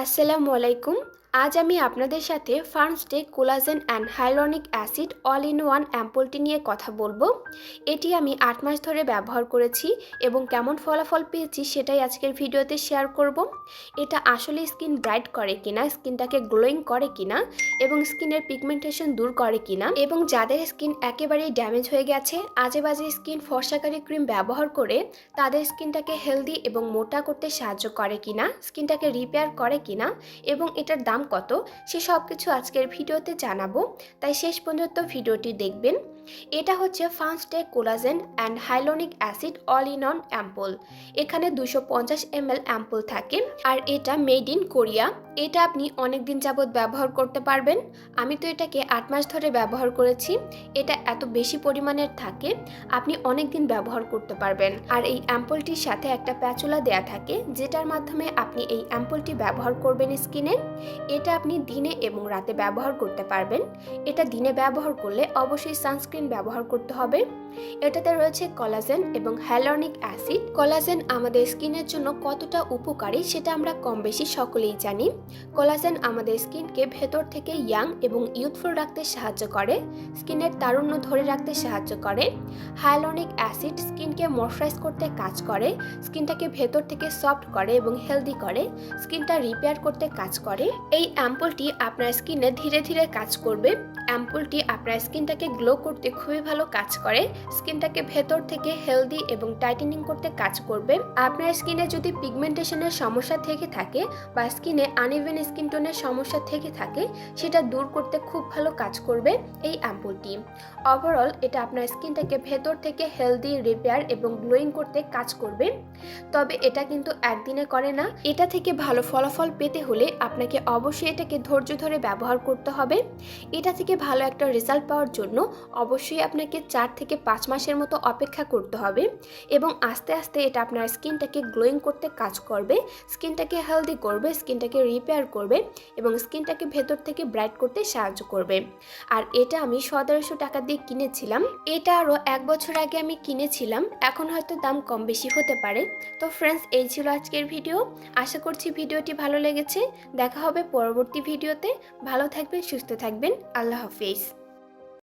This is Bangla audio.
আসসালামু আলাইকুম। আজ আমি আপনাদের সাথে Farmstay collagen and hyaluronic acid all in one অ্যাম্পলটি নিয়ে কথা বলব। এটি আমি আট মাস ধরে ব্যবহার করেছি এবং কেমন ফলাফল পেয়েছি সেটাই আজকের ভিডিওতে শেয়ার করব। এটা আসলে স্কিন ব্রাইট করে কিনা, স্কিনটাকে গ্লোয়িং করে কিনা এবং স্কিনের পিগমেন্টেশন দূর করে কিনা এবং যাদের স্কিন একেবারেই ড্যামেজ হয়ে গেছে আজে বাজে স্কিন ফর্সাকারী ক্রিম ব্যবহার করে তাদের স্কিনটাকে হেলদি এবং মোটা করতে সাহায্য করে কিনা, স্কিনটাকে রিপেয়ার করে কিনা এবং এটার দাম কত সে সব কিছু আজকের ভিডিওতে জানাব। তাই শেষ পর্যন্ত ভিডিওটি দেখবেন। এটা হচ্ছে ফার্স্টে collagen and hyaluronic acid all in one ampoule. এখানে দুশো পঞ্চাশ এম এল অ্যাম্পল থাকে আর এটা মেড ইন কোরিয়া। এটা আপনি অনেক দিন যাবৎ ব্যবহার করতে পারবেন। আমি তো এটাকে আট মাস ধরে ব্যবহার করেছি। এটা এত বেশি পরিমাণের থাকে, আপনি অনেক দিন ব্যবহার করতে পারবেন। আর এই অ্যাম্পলটির সাথে একটা প্যাচুলা দেয়া থাকে, যেটার মাধ্যমে আপনি এই অ্যাম্পলটি ব্যবহার করবেন স্কিনে। এটা আপনি দিনে এবং রাতে ব্যবহার করতে পারবেন। এটা দিনে ব্যবহার করলে অবশ্যই সানস্ক্রিন ব্যবহার করতে হবে। এটাতে রয়েছে কলাজেন এবং হ্যালোনিক অ্যাসিড কলাজেন আমাদের স্কিনের জন্য কতটা উপকারী সেটা আমরা কম বেশি সকলেই জানি। কলাজেন আমাদের স্কিনকে ভেতর থেকে ইয়াং এবং ইউথফুল রাখতে সাহায্য করে, স্কিনের তারুণ্য ধরে রাখতে সাহায্য করে। হায়ালনিক অ্যাসিড স্কিনকে ময়শ্চারাইজ করতে কাজ করে, স্কিনটাকে ভেতর থেকে সফট করে এবং হেলদি করে, স্কিনটা রিপেয়ার করতে কাজ করে। এই অ্যাম্পলটি আপনার স্কিনে ধীরে ধীরে কাজ করবে। অ্যাম্পলটি আপনার স্কিনটাকে গ্লো করতে খুবই ভালো কাজ করে, স্কিনটাকে ভেতর থেকে হেলদি এবং টাইটেনিং করতে কাজ করবে। আপনার স্কিনে যদি পিগমেন্টেশনের সমস্যা থেকে থাকে বা স্কিনে আনইভেন স্কিন টোনের সমস্যা থেকে থাকে, সেটা দূর করতে খুব ভালো কাজ করবে এই অ্যাম্পুলটি ওভারঅল এটা আপনার স্কিনটাকে ভেতর থেকে হেলদি রিপেয়ার এবং গ্লোয়িং করতে কাজ করবে। তবে এটা কিন্তু একদিনে করে না। এটা থেকে ভালো ফলাফল পেতে হলে আপনাকে অবশ্যই এটাকে ধৈর্য ধরে ব্যবহার করতে হবে। এটা থেকে ভালো একটা রেজাল্ট পাওয়ার জন্য অবশ্যই আপনাকে চার থেকে পাঁচ মাসের মতো অপেক্ষা করতে হবে এবং আস্তে আস্তে এটা আপনার স্কিনটাকে গ্লোয়িং করতে কাজ করবে। স্কিনটাকে হেলদি করবে, স্কিনটাকে রিপেয়ার করবে এবং স্কিনটাকে ভেতর থেকে ব্রাইট করতে সাহায্য করবে। আর এটা আমি সতেরোশো টাকা দিয়ে কিনেছিলাম। এটা আরও এক বছর আগে আমি কিনেছিলাম। এখন হয়তো দাম কম বেশি হতে পারে। তো ফ্রেন্ডস এই ছিল আজকের ভিডিও আশা করছি ভিডিওটি ভালো লেগেছে। দেখা হবে পরবর্তী ভিডিওতে ভালো থাকবেন, সুস্থ থাকবেন। আল্লাহ হাফিজ।